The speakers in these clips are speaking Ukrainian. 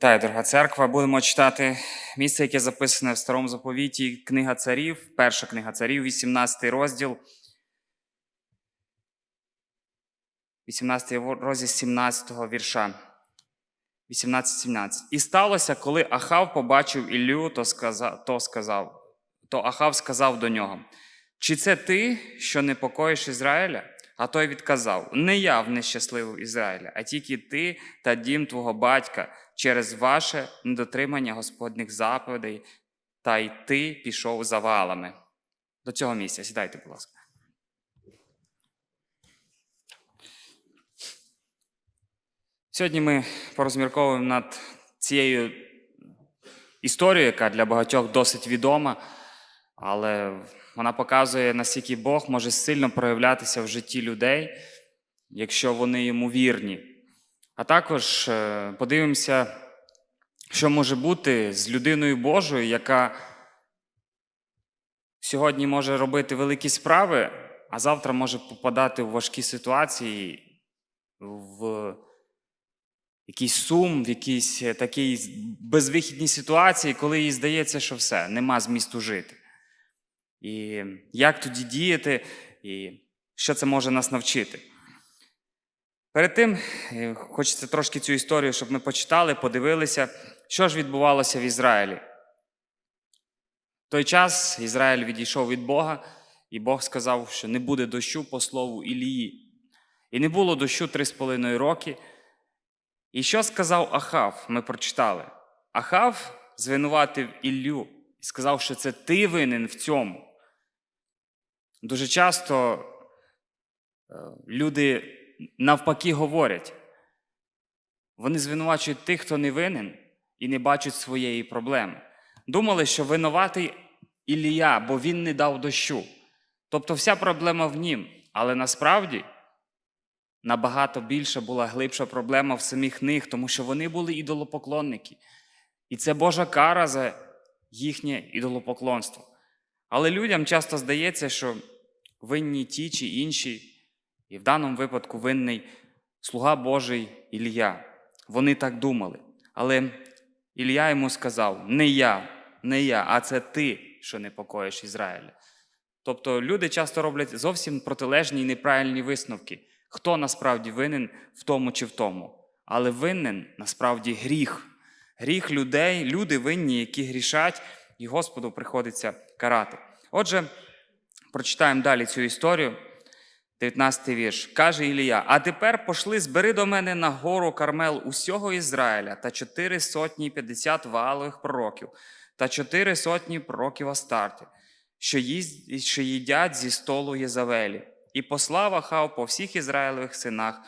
Так, дорога церква, будемо читати місце, яке записане в старому заповіті, книга царів, перша книга царів, 18 розділ. 18 розділ 17 вірша. 18-17. І сталося, коли Ахав побачив Іллю, то сказав, то сказав, то Ахав сказав до нього: Чи це ти, що непокоїш Ізраїля? А той відказав: Не я в нещасливу Ізраїля, а тільки ти та дім твого батька через ваше недотримання Господніх заповідей, та й ти пішов за валами. До цього місця. Сідайте, будь ласка. Сьогодні ми порозмірковуємо над цією історією, яка для багатьох досить відома, але вона показує, наскільки Бог може сильно проявлятися в житті людей, якщо вони йому вірні. А також е, подивимося, що може бути з людиною Божою, яка сьогодні може робити великі справи, а завтра може попадати в важкі ситуації, в якийсь сум, в якійсь е, такій безвихідній ситуації, коли їй здається, що все, нема змісту жити. І як тоді діяти, і що це може нас навчити? Перед тим е, хочеться трошки цю історію, щоб ми почитали, подивилися, що ж відбувалося в Ізраїлі. В той час Ізраїль відійшов від Бога, і Бог сказав, що не буде дощу по слову Ілії. І не було дощу три з половиною роки. І що сказав Ахав? Ми прочитали. Ахав звинуватив Іллю і сказав, що це ти винен в цьому. Дуже часто е, люди навпаки говорять. Вони звинувачують тих, хто не винен, і не бачать своєї проблеми. Думали, що винуватий Ілія, бо він не дав дощу. Тобто вся проблема в нім. Але насправді набагато більша була глибша проблема в самих них, тому що вони були ідолопоклонники. І це Божа кара за їхнє ідолопоклонство. Але людям часто здається, що винні ті чи інші, і в даному випадку винний слуга Божий Ілля. Вони так думали. Але Ілля йому сказав: не я, не я, а це ти, що непокоїш Ізраїля. Тобто люди часто роблять зовсім протилежні і неправильні висновки, хто насправді винен в тому чи в тому. Але винен насправді гріх. Гріх людей, люди винні, які грішать, і Господу приходиться карати. Отже, прочитаємо далі цю історію. 19 вірш. Каже Ілія: А тепер пошли, збери до мене на гору Кармел усього Ізраїля та чотири сотні п'ятдесят валових пророків, та чотири сотні пророків Астарті, що, що їдять зі столу Єзавелі. І послав Ахав по всіх Ізраїлевих синах,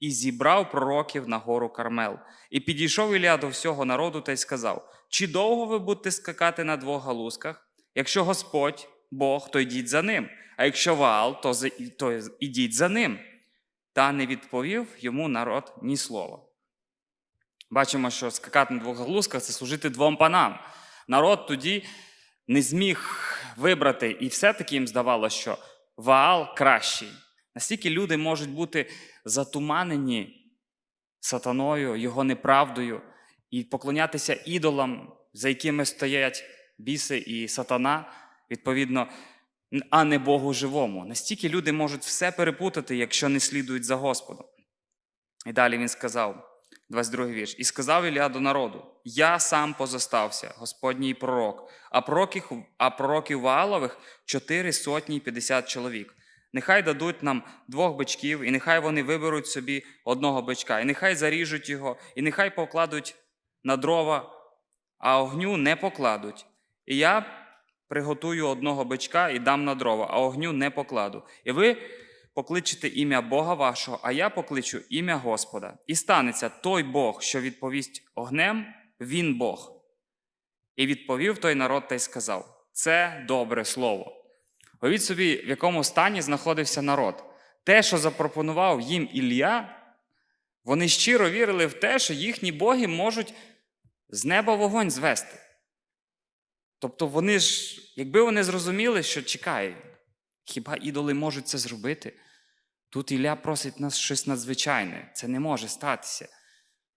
і зібрав пророків на гору Кармел. І підійшов Ілля до всього народу та й сказав: Чи довго ви будете скакати на двох галузках? Якщо Господь, Бог, то йдіть за ним, а якщо Ваал, то, то ідіть за ним. Та не відповів йому народ ні слова. Бачимо, що скакати на двох галузках це служити двом панам. Народ тоді не зміг вибрати, і все-таки їм здавалося, що Ваал кращий. Настільки люди можуть бути затуманені сатаною, його неправдою, і поклонятися ідолам, за якими стоять біси і сатана, відповідно, а не Богу живому. Настільки люди можуть все перепутати, якщо не слідують за Господом. І далі він сказав, 22 вірш, і сказав Ілля до народу: Я сам позостався, Господній пророк, а пророків, а пророків Ваалових чотири сотні п'ятдесят чоловік. Нехай дадуть нам двох бичків, і нехай вони виберуть собі одного бичка, і нехай заріжуть його, і нехай покладуть на дрова, а огню не покладуть. І я приготую одного бичка і дам на дрова, а огню не покладу. І ви покличете ім'я Бога вашого, а я покличу ім'я Господа. І станеться той Бог, що відповість огнем, він Бог. І відповів той народ та й сказав: Це добре слово. Уявіть собі, в якому стані знаходився народ. Те, що запропонував їм Ілля, вони щиро вірили в те, що їхні боги можуть з неба вогонь звести. Тобто вони ж, якби вони зрозуміли, що чекай, хіба ідоли можуть це зробити? Тут Ілля просить нас щось надзвичайне, це не може статися.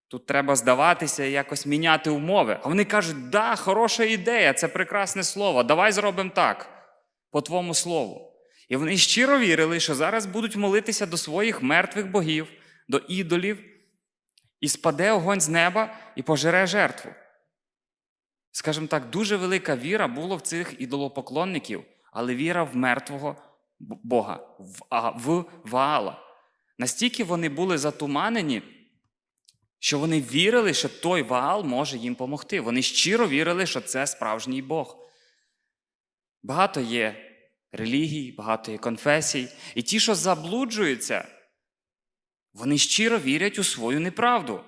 Тут треба здаватися і якось міняти умови. А вони кажуть, да, хороша ідея, це прекрасне слово. Давай зробимо так, по твому слову. І вони щиро вірили, що зараз будуть молитися до своїх мертвих богів, до ідолів, і спаде огонь з неба і пожере жертву. Скажімо так, дуже велика віра була в цих ідолопоклонників, але віра в мертвого Бога, в, а, в Ваала. Настільки вони були затуманені, що вони вірили, що той Ваал може їм допомогти. Вони щиро вірили, що це справжній Бог. Багато є релігій, багато є конфесій. І ті, що заблуджуються, вони щиро вірять у свою неправду.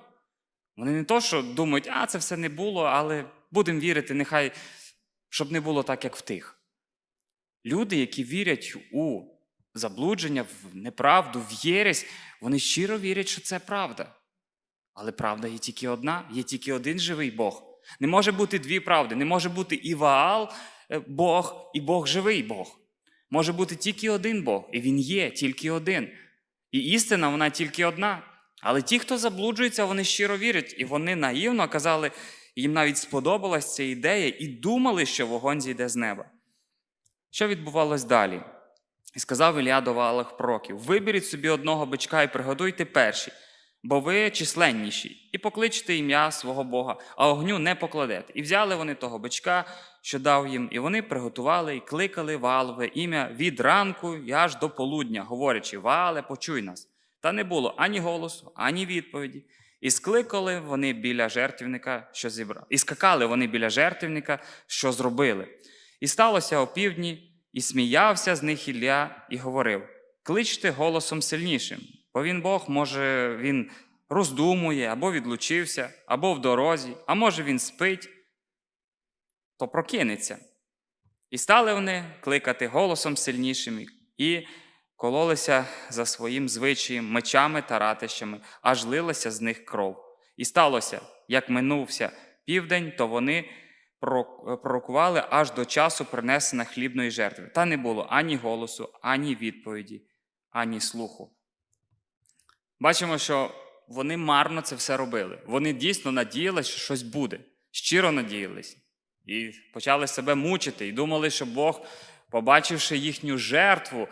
Вони не то, що думають, а це все не було, але будемо вірити, нехай, щоб не було так, як в тих. Люди, які вірять у заблудження, в неправду, в єресь, вони щиро вірять, що це правда. Але правда є тільки одна, є тільки один живий Бог. Не може бути дві правди, не може бути і Ваал е, Бог, і Бог живий Бог. Може бути тільки один Бог, і Він є тільки один. І істина вона тільки одна. Але ті, хто заблуджується, вони щиро вірять, і вони наївно казали, їм навіть сподобалась ця ідея, і думали, що вогонь зійде з неба. Що відбувалось далі? І сказав Ілля до валих пророків: Виберіть собі одного бичка і приготуйте перші, бо ви численніші, і покличте ім'я свого Бога, а огню не покладете. І взяли вони того бичка, що дав їм, і вони приготували і кликали Ваалове ім'я від ранку і аж до полудня, говорячи: Ваале, почуй нас. Та не було ані голосу, ані відповіді. І скликали вони біля жертвівника, що зібрав. І скакали вони біля жертвівника, що зробили. І сталося опівдні, і сміявся з них Ілля і говорив: Кличте голосом сильнішим, бо він Бог, може, він роздумує, або відлучився, або в дорозі, а може він спить, то прокинеться. І стали вони кликати голосом сильнішим і кололися за своїм звичаєм мечами та ратищами, аж лилася з них кров. І сталося, як минувся південь, то вони пророкували аж до часу принесення хлібної жертви. Та не було ані голосу, ані відповіді, ані слуху. Бачимо, що вони марно це все робили. Вони дійсно надіялися, що щось буде, щиро надіялись. І почали себе мучити, і думали, що Бог, побачивши їхню жертву,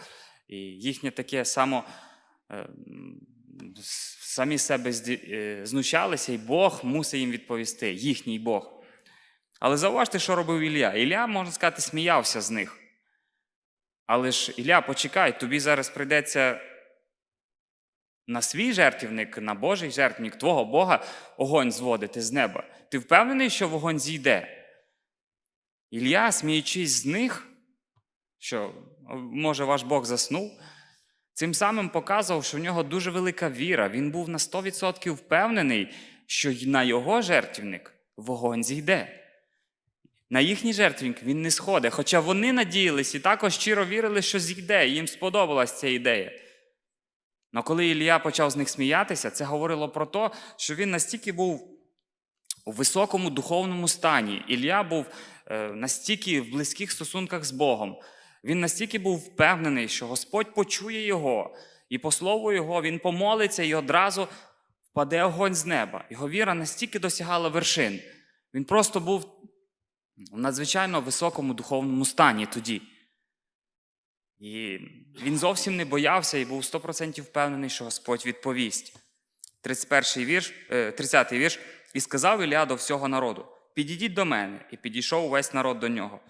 і їхнє таке само. е, Самі себе е, знущалися, і Бог мусить їм відповісти, їхній Бог. Але зауважте, що робив Ілля. Ілля, можна сказати, сміявся з них. Але ж Ілля, почекай, тобі зараз прийдеться на свій жертвівник, на Божий жертвівник, твого Бога огонь зводити з неба. Ти впевнений, що вогонь зійде? Ілля, сміючись з них, що може ваш Бог заснув, цим самим показував, що в нього дуже велика віра. Він був на 100% впевнений, що на його жертвівник вогонь зійде. На їхній жертвінк він не сходить. Хоча вони надіялись і також щиро вірили, що зійде, їм сподобалась ця ідея. Але коли Ілля почав з них сміятися, це говорило про те, що він настільки був у високому духовному стані. Ілля був е, настільки в близьких стосунках з Богом. Він настільки був впевнений, що Господь почує його, і по слову його він помолиться і одразу впаде огонь з неба. Його віра настільки досягала вершин. Він просто був в надзвичайно високому духовному стані тоді. І він зовсім не боявся і був 100% впевнений, що Господь відповість. 31 вірш, е, 30 вірш. І сказав Ілля до всього народу: Підійдіть до мене, і підійшов увесь народ до нього.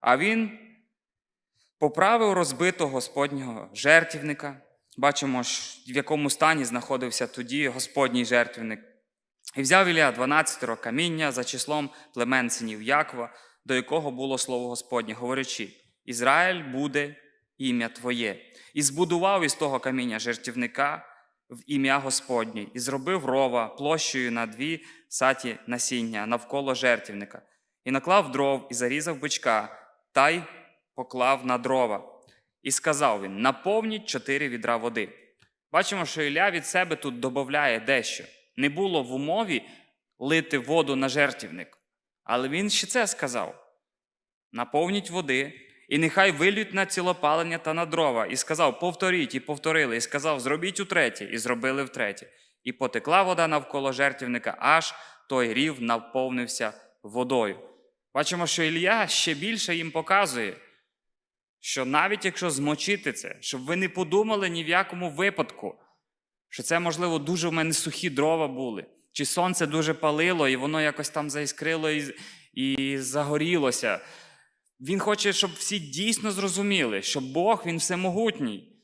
А він поправив розбитого Господнього жертвівника. Бачимо, в якому стані знаходився тоді Господній жертвівник. І взяв Ілля 12 каміння за числом племен синів Якова, до якого було слово Господнє, говорячи: Ізраїль буде ім'я Твоє. І збудував із того каміння жертівника в ім'я Господнє, і зробив рова площею на дві саті насіння навколо жертівника, і наклав дров, і зарізав бичка, та й поклав на дрова. І сказав він: наповніть чотири відра води. Бачимо, що Ілля від себе тут додає дещо. Не було в умові лити воду на жертівник. Але він ще це сказав: наповніть води, і нехай вилють на цілопалення та на дрова. І сказав: повторіть, і повторили, і сказав: зробіть утретє, і зробили втретє. і потекла вода навколо жертівника, аж той рів наповнився водою. Бачимо, що Ілля ще більше їм показує, що навіть якщо змочити це, щоб ви не подумали ні в якому випадку, що це, можливо, дуже в мене сухі дрова були, чи сонце дуже палило, і воно якось там заіскрило і, і загорілося. Він хоче, щоб всі дійсно зрозуміли, що Бог він всемогутній.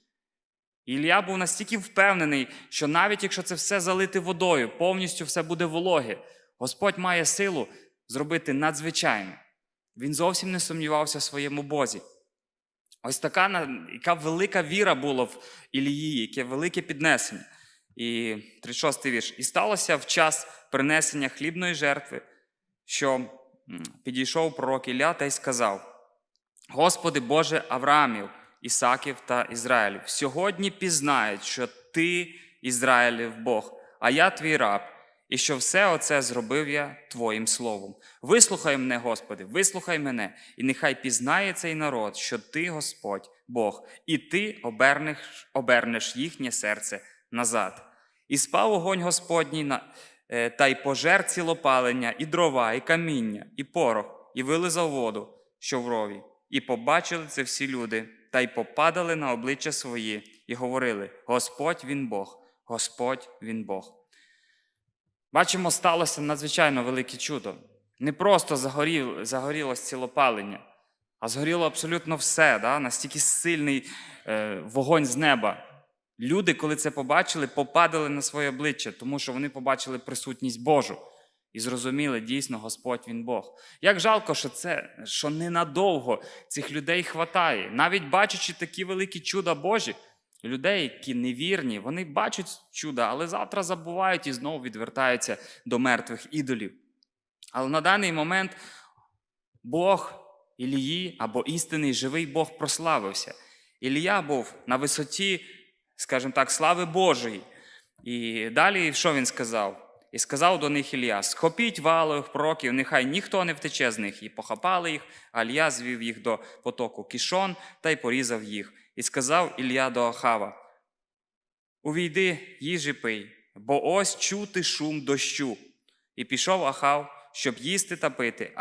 Ілля був настільки впевнений, що навіть якщо це все залити водою, повністю все буде вологе, Господь має силу зробити надзвичайне. Він зовсім не сумнівався в своєму Бозі. Ось така яка велика віра була в Ілії, яке велике піднесення. І 36 вірш. І сталося в час принесення хлібної жертви, що підійшов пророк Ілля та й сказав: Господи Боже Авраамів, Ісаків та Ізраїлів, сьогодні пізнають, що Ти, Ізраїлів Бог, а я твій раб, і що все оце зробив я Твоїм словом. Вислухай мене, Господи, вислухай мене, і нехай пізнає цей народ, що Ти, Господь, Бог, і Ти обернеш, обернеш їхнє серце назад. І спав огонь Господній на, е, та й пожер цілопалення, і дрова, і каміння, і порох, і вилизав воду, що в рові. І побачили це всі люди, та й попадали на обличчя свої, і говорили: Господь він Бог, Господь він Бог. Бачимо, сталося надзвичайно велике чудо. Не просто загорів, цілопалення, а згоріло абсолютно все, да? настільки сильний е, вогонь з неба. Люди, коли це побачили, попадали на своє обличчя, тому що вони побачили присутність Божу і зрозуміли, дійсно, Господь він Бог. Як жалко, що це що ненадовго цих людей хватає. Навіть бачачи такі великі чуда Божі, людей, які невірні, вони бачать чуда, але завтра забувають і знову відвертаються до мертвих ідолів. Але на даний момент Бог Ілії або істинний живий Бог прославився. Ілія був на висоті, скажімо так, слави Божої. І далі що він сказав? І сказав до них Ілля: Схопіть валових пророків, нехай ніхто не втече з них. І похапали їх, а Ілля звів їх до потоку Кішон та й порізав їх. І сказав Ілля до Ахава: Увійди, їжі пий, бо ось чути шум дощу. І пішов Ахав, щоб їсти та пити,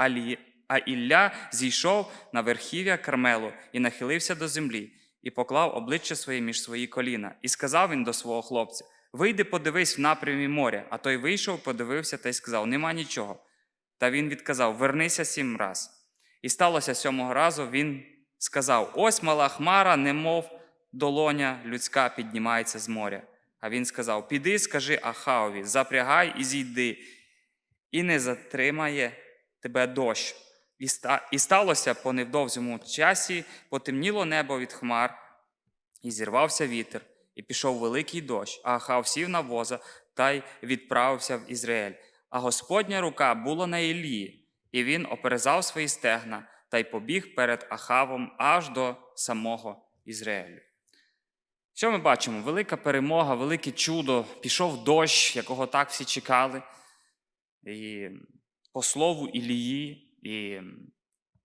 а, Ілля зійшов на верхів'я Кармелу і нахилився до землі, і поклав обличчя своє між свої коліна. І сказав він до свого хлопця: Вийди, подивись в напрямі моря. А той вийшов, подивився та й сказав: Нема нічого. Та він відказав: Вернися сім раз. І сталося сьомого разу, він сказав: Ось мала хмара, немов долоня людська піднімається з моря. А він сказав: Піди, скажи Ахавові, запрягай і зійди, і не затримає тебе дощ. І, сталося по невдовзьому часі, потемніло небо від хмар, і зірвався вітер, і пішов великий дощ, а Ахав сів на воза та й відправився в Ізраїль. А Господня рука була на Ілії, і він оперезав свої стегна та й побіг перед Ахавом аж до самого Ізраїлю. Що ми бачимо? Велика перемога, велике чудо, пішов дощ, якого так всі чекали. І по слову Ілії, і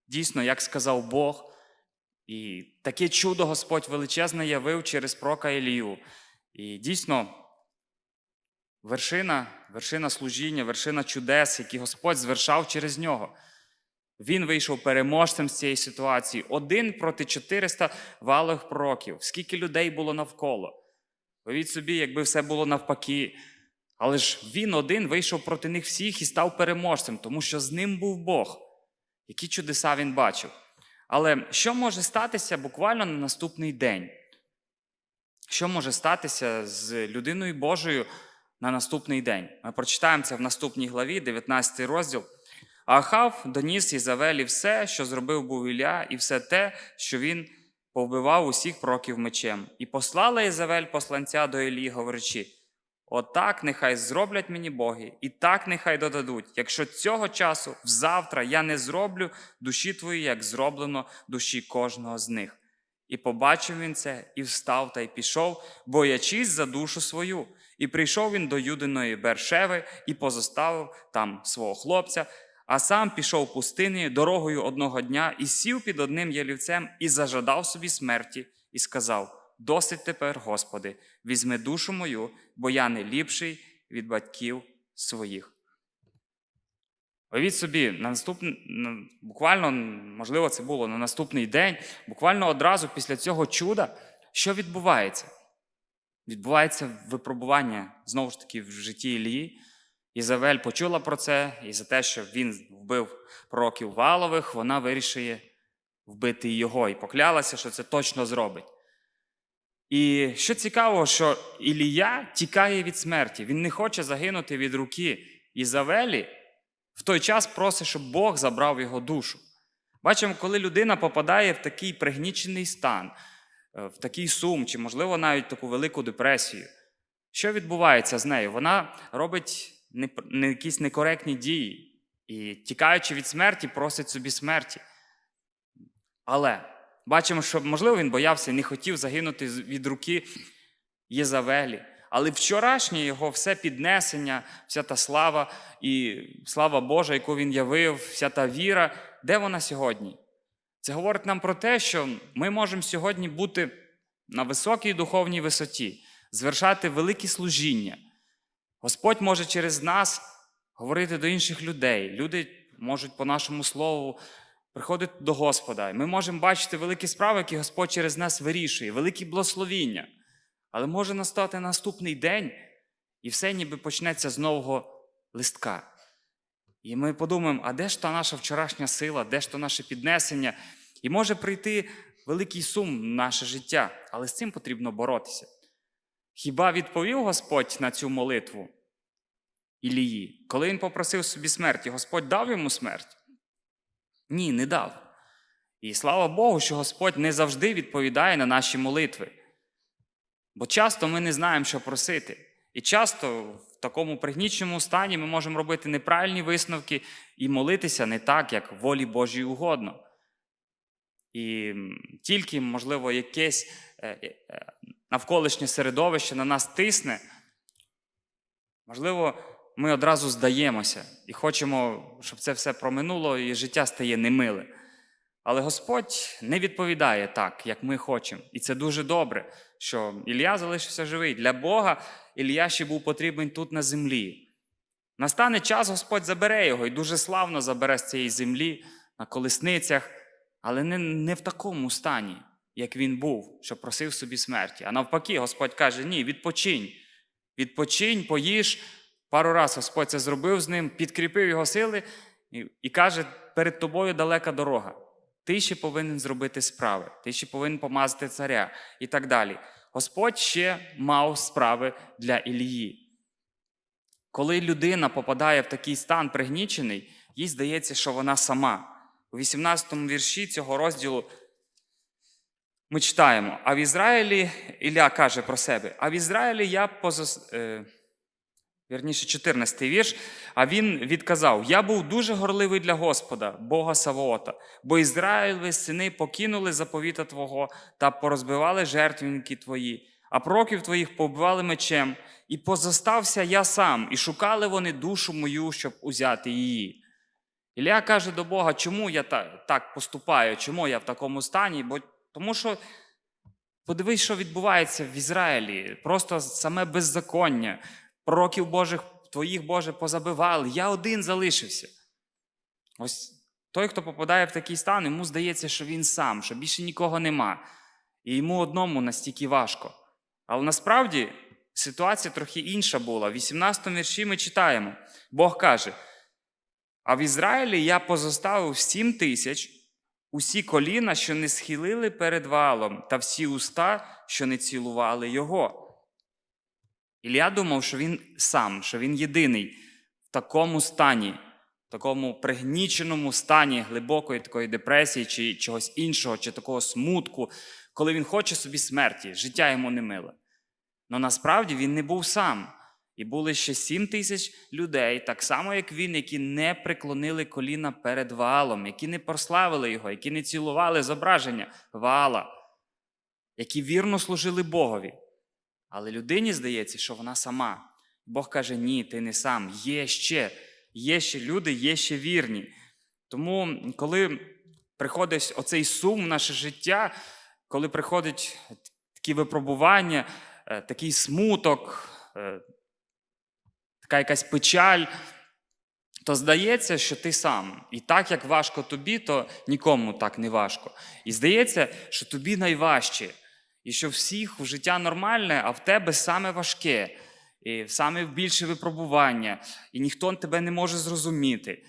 дійсно, як сказав Бог, і таке чудо Господь величезне явив через прока Ілію. І дійсно, вершина, вершина служіння, вершина чудес, які Господь звершав через нього. Він вийшов переможцем з цієї ситуації. Один проти 400 валих пророків. Скільки людей було навколо? Уявіть собі, якби все було навпаки. Але ж він один вийшов проти них всіх і став переможцем, тому що з ним був Бог. Які чудеса він бачив. Але що може статися буквально на наступний день? Що може статися з людиною Божою на наступний день? Ми прочитаємо це в наступній главі, 19 розділ. Ахав доніс Ізавелі все, що зробив був Ілля, і все те, що він повбивав усіх пророків мечем. І послала Ізавель посланця до Іллі, говорячи: Отак нехай зроблять мені боги, і так нехай додадуть, якщо цього часу, взавтра я не зроблю душі твої, як зроблено душі кожного з них. І побачив він це, і встав та й пішов, боячись за душу свою. І прийшов він до Юдиної Бершеви і позоставив там свого хлопця, а сам пішов пустинею дорогою одного дня і сів під одним ялівцем і зажадав собі смерті, і сказав: Досить тепер, Господи, візьми душу мою, бо я не ліпший від батьків своїх. Уявіть собі, на наступний, буквально, можливо, це було на наступний день, буквально одразу після цього чуда, що відбувається? Відбувається випробування знову ж таки в житті Ілії. Ізавель почула про це, і за те, що він вбив пророків Валових, вона вирішує вбити його і поклялася, що це точно зробить. І що цікаво, що Ілія тікає від смерті. Він не хоче загинути від руки Ізавелі, в той час просить, щоб Бог забрав його душу. Бачимо, коли людина попадає в такий пригнічений стан, е, в такий сум, чи, можливо, навіть таку велику депресію. Що відбувається з нею? Вона робить не, не якісь некоректні дії і, тікаючи від смерті, просить собі смерті. Але бачимо, що, можливо, він боявся не хотів загинути від руки Єзавелі. Але вчорашнє його все піднесення, вся та слава і слава Божа, яку він явив, вся та віра, де вона сьогодні? Це говорить нам про те, що ми можемо сьогодні бути на високій духовній висоті, звершати великі служіння. Господь може через нас говорити до інших людей. Люди можуть по нашому слову приходити до Господа. І Ми можемо бачити великі справи, які Господь через нас вирішує, великі благословіння. Але може настати наступний день, і все ніби почнеться з нового листка. І ми подумаємо, а де ж та наша вчорашня сила, де ж то наше піднесення? І може прийти великий сум в наше життя, але з цим потрібно боротися. Хіба відповів Господь на цю молитву Ілії? Коли він попросив собі смерті, Господь дав йому смерть? Ні, не дав. І слава Богу, що Господь не завжди відповідає на наші молитви. Бо часто ми не знаємо, що просити. І часто в такому пригніченому стані ми можемо робити неправильні висновки і молитися не так, як волі Божій угодно. І тільки, можливо, якесь е, е, навколишнє середовище на нас тисне, можливо, ми одразу здаємося і хочемо, щоб це все проминуло, і життя стає немиле. Але Господь не відповідає так, як ми хочемо. І це дуже добре, що Ілля залишився живий. Для Бога Ілля ще був потрібен тут на землі. Настане час, Господь забере його і дуже славно забере з цієї землі на колесницях, але не, не в такому стані, як він був, що просив собі смерті. А навпаки, Господь каже: ні, відпочинь. Відпочинь, поїж. Пару раз Господь це зробив з ним, підкріпив його сили і, і каже: перед тобою далека дорога. Ти ще повинен зробити справи, ти ще повинен помазати царя і так далі. Господь ще мав справи для Ілії. Коли людина попадає в такий стан пригнічений, їй здається, що вона сама. У 18 му вірші цього розділу ми читаємо: а в Ізраїлі Ілля каже про себе: а в Ізраїлі я позас... е, Вірніше, 14 вірш. А він відказав: Я був дуже горливий для Господа, Бога Савоота, бо Ізраїлеві сини покинули заповіта Твого та порозбивали жертвенники твої, а пророків твоїх побивали мечем, і позостався я сам, і шукали вони душу мою, щоб узяти її. Ілля каже до Бога, чому я так поступаю, чому я в такому стані? Бо тому що подивись, що відбувається в Ізраїлі, просто саме беззаконня. Пророків Божих, твоїх Боже, позабивали. Я один залишився. Ось той, хто попадає в такий стан, йому здається, що він сам, що більше нікого нема. І йому одному настільки важко. Але насправді ситуація трохи інша була. В 18 вірші ми читаємо: Бог каже: А в Ізраїлі я позоставив сім тисяч, усі коліна, що не схилили перед валом, та всі уста, що не цілували його. Ілля думав, що він сам, що він єдиний в такому стані, в такому пригніченому стані глибокої такої депресії, чи чогось іншого, чи такого смутку, коли він хоче собі смерті, життя йому не миле. Але насправді він не був сам. І були ще сім тисяч людей, так само, як він, які не преклонили коліна перед Ваалом, які не прославили його, які не цілували зображення Ваала, які вірно служили Богові. Але людині здається, що вона сама. Бог каже: ні, ти не сам. Є ще, є ще люди, є ще вірні. Тому, коли приходить оцей сум в наше життя, коли приходить такі випробування, е, такий смуток, е, така якась печаль, то здається, що ти сам. І так як важко тобі, то нікому так не важко. І здається, що тобі найважче, і що всіх в життя нормальне, а в тебе саме важке, і саме більше випробування, і ніхто тебе не може зрозуміти.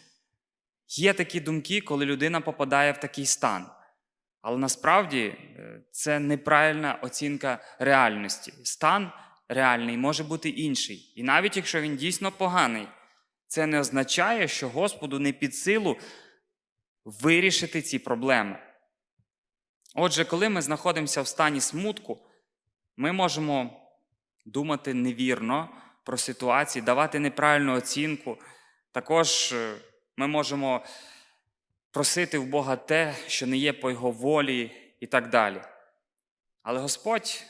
Є такі думки, коли людина попадає в такий стан. Але насправді е, це неправильна оцінка реальності. Стан реальний може бути інший. І навіть якщо він дійсно поганий, це не означає, що Господу не під силу вирішити ці проблеми. Отже, коли ми знаходимося в стані смутку, ми можемо думати невірно про ситуації, давати неправильну оцінку. Також е, ми можемо просити в Бога те, що не є по Його волі, і так далі. Але Господь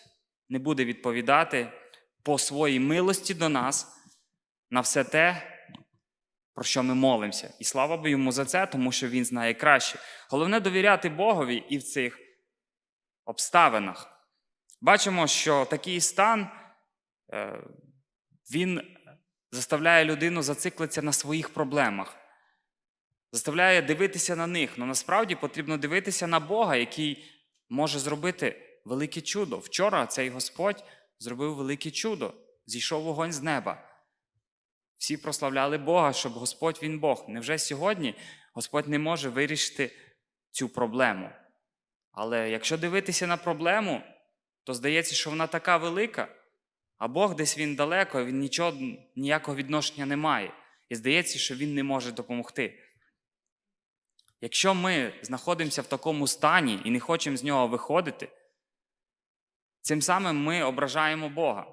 не буде відповідати по своїй милості до нас на все те, про що ми молимося. І слава Богу йому за це, тому що він знає краще. Головне довіряти Богові і в цих обставинах. Бачимо, що такий стан е, він заставляє людину зациклитися на своїх проблемах, заставляє дивитися на них. Але насправді потрібно дивитися на Бога, який може зробити велике чудо. Вчора цей Господь зробив велике чудо, зійшов вогонь з неба. Всі прославляли Бога, щоб Господь він Бог. Невже сьогодні Господь не може вирішити цю проблему? Але якщо дивитися на проблему, то здається, що вона така велика, а Бог десь він далеко, він нічого, ніякого відношення не має. І здається, що він не може допомогти. Якщо ми знаходимося в такому стані і не хочемо з нього виходити, цим самим ми ображаємо Бога.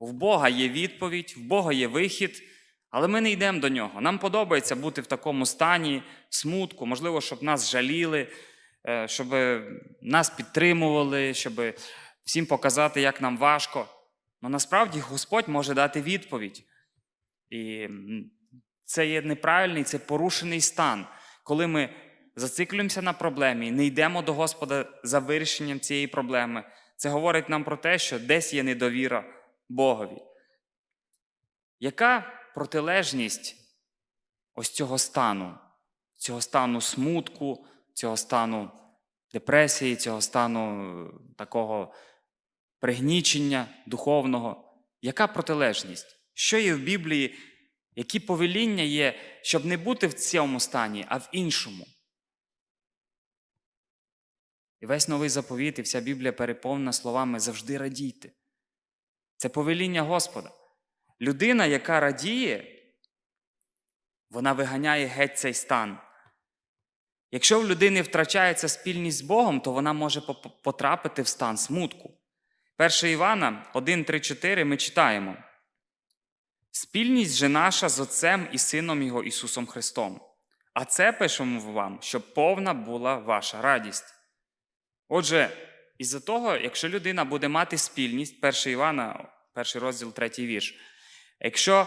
В Бога є відповідь, в Бога є вихід, але ми не йдемо до нього. Нам подобається бути в такому стані смутку, можливо, щоб нас жаліли, е, щоб нас підтримували, щоб всім показати, як нам важко. Але насправді Господь може дати відповідь. І це є неправильний, це порушений стан, коли ми зациклюємося на проблемі, не йдемо до Господа за вирішенням цієї проблеми. Це говорить нам про те, що десь є недовіра Богові. Яка протилежність ось цього стану, цього стану смутку, цього стану депресії, цього стану такого пригнічення духовного? Яка протилежність? Що є в Біблії? Які повеління є, щоб не бути в цьому стані, а в іншому? І весь новий заповіт, і вся Біблія переповнена словами завжди радійте. Це повеління Господа. Людина, яка радіє, вона виганяє геть цей стан. Якщо в людини втрачається спільність з Богом, то вона може потрапити в стан смутку. 1 Івана 1, 3, 4 ми читаємо. Спільність же наша з Отцем і Сином Його Ісусом Христом. А це пишемо вам, щоб повна була ваша радість. Отже, із-за того, якщо людина буде мати спільність, 1 Івана, перший розділ, третій вірш, якщо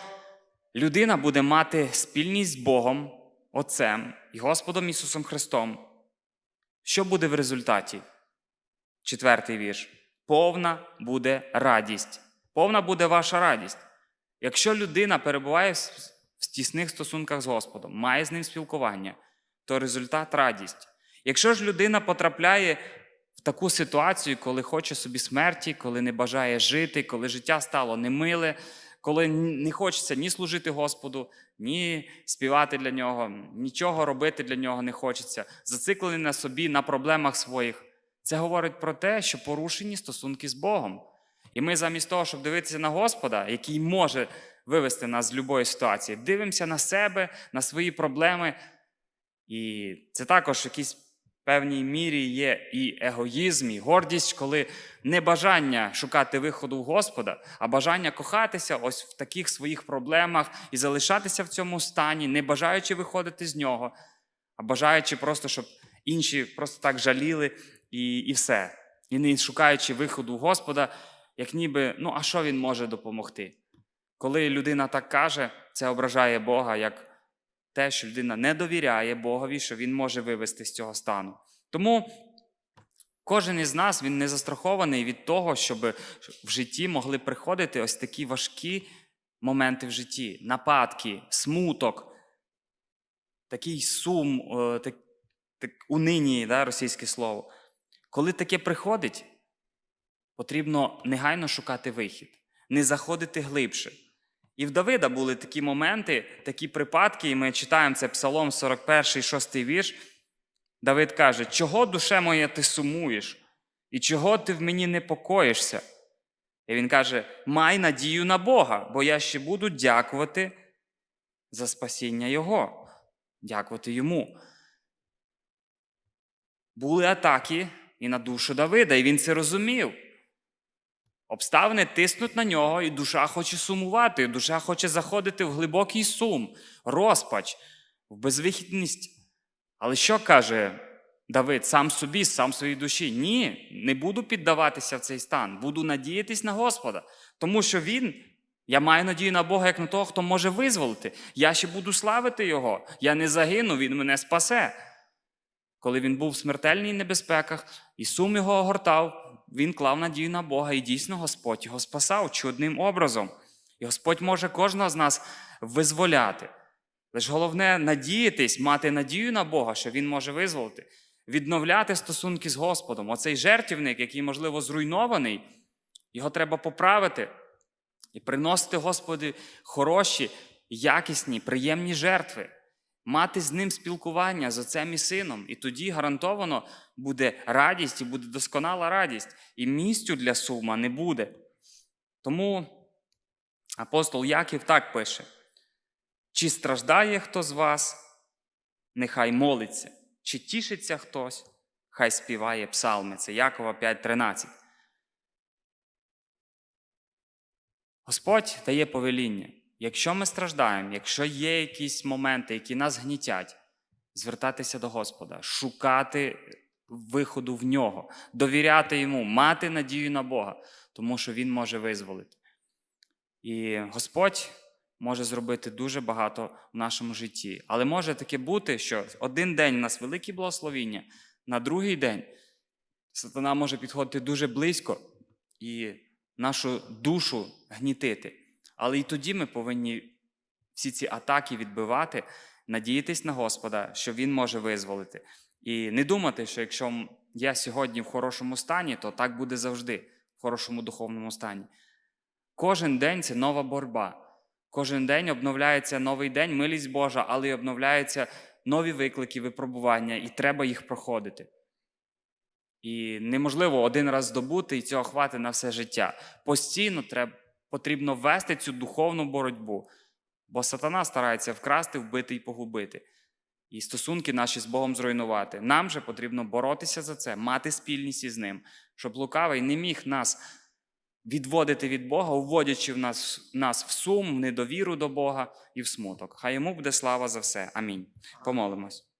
людина буде мати спільність з Богом, Отцем і Господом Ісусом Христом, що буде в результаті? Четвертий вірш. Повна буде радість. Повна буде ваша радість. Якщо людина перебуває в тісних стосунках з Господом, має з ним спілкування, то результат радість. Якщо ж людина потрапляє таку ситуацію, коли хоче собі смерті, коли не бажає жити, коли життя стало немиле, коли не хочеться ні служити Господу, ні співати для нього, нічого робити для нього не хочеться, зациклений на собі, на проблемах своїх. Це говорить про те, що порушені стосунки з Богом. І ми замість того, щоб дивитися на Господа, який може вивести нас з будь-якої ситуації, дивимося на себе, на свої проблеми. І це також в якійсь певній мірі є і егоїзм, і гордість, коли не бажання шукати виходу у Господа, а бажання кохатися ось в таких своїх проблемах і залишатися в цьому стані, не бажаючи виходити з нього, а бажаючи просто, щоб інші просто так жаліли і, і все. І не шукаючи виходу у Господа як ніби, ну, а що він може допомогти? Коли людина так каже, це ображає Бога як те, що людина не довіряє Богові, що він може вивести з цього стану. Тому, Кожен із нас він не застрахований від того, щоб в житті могли приходити ось такі важкі моменти в житті, нападки, смуток, такий сум, е, так, так, унині, да, російське слово. Коли таке приходить, потрібно негайно шукати вихід, не заходити глибше. І в Давида були такі моменти, такі припадки, і ми читаємо це Псалом 41, 6 вірш. Давид каже: Чого, душе моя, ти сумуєш? І чого ти в мені непокоїшся? І він каже: Май надію на Бога, бо я ще буду дякувати за спасіння Його, дякувати йому. Були атаки і на душу Давида, і він це розумів. Обставини тиснуть на нього, і душа хоче сумувати, душа хоче заходити в глибокий сум, розпач, в безвихідність. Але що каже Давид сам собі, сам своїй душі? Ні, не буду піддаватися в цей стан, буду надіятись на Господа. Тому що Він, я маю надію на Бога, як на того, хто може визволити. Я ще буду славити Його. Я не загину, Він мене спасе. Коли він був в смертельній небезпеках, і сум його огортав, він клав надію на Бога, і дійсно Господь його спасав чудним образом. І Господь може кожного з нас визволяти. Лише головне надіятись, мати надію на Бога, що Він може визволити, відновляти стосунки з Господом. Оцей жертівник, який, можливо, зруйнований, його треба поправити і приносити Господи хороші, якісні, приємні жертви, мати з ним спілкування з отцем і сином. І тоді гарантовано буде радість і буде досконала радість, і місцю для сума не буде. Тому апостол Яків так пише. Чи страждає хто з вас, нехай молиться, чи тішиться хтось, хай співає псалми. Це Якова 5.13. Господь дає повеління. Якщо ми страждаємо, якщо є якісь моменти, які нас гнітять, звертатися до Господа, шукати виходу в нього, довіряти йому, мати надію на Бога, тому що Він може визволити. І Господь може зробити дуже багато в нашому житті. Але може таке бути, що один день у нас великі благословіння, на другий день сатана може підходити дуже близько і нашу душу гнітити. Але і тоді ми повинні всі ці атаки відбивати, надіятись на Господа, що Він може визволити. І не думати, що якщо я сьогодні в хорошому стані, то так буде завжди, в хорошому духовному стані. Кожен день це нова боротьба. Кожен день обновляється новий день, милість Божа, але й обновляються нові виклики, випробування, і треба їх проходити. І неможливо один раз здобути і цього хватить на все життя. Постійно треба, потрібно вести цю духовну боротьбу, бо сатана старається вкрасти, вбити і погубити. І стосунки наші з Богом зруйнувати. Нам же потрібно боротися за це, мати спільність із ним, щоб лукавий не міг нас відводити від Бога, уводячи в нас, нас в сум, в недовіру до Бога і в смуток. Хай йому буде слава за все. Амінь. Помолимось.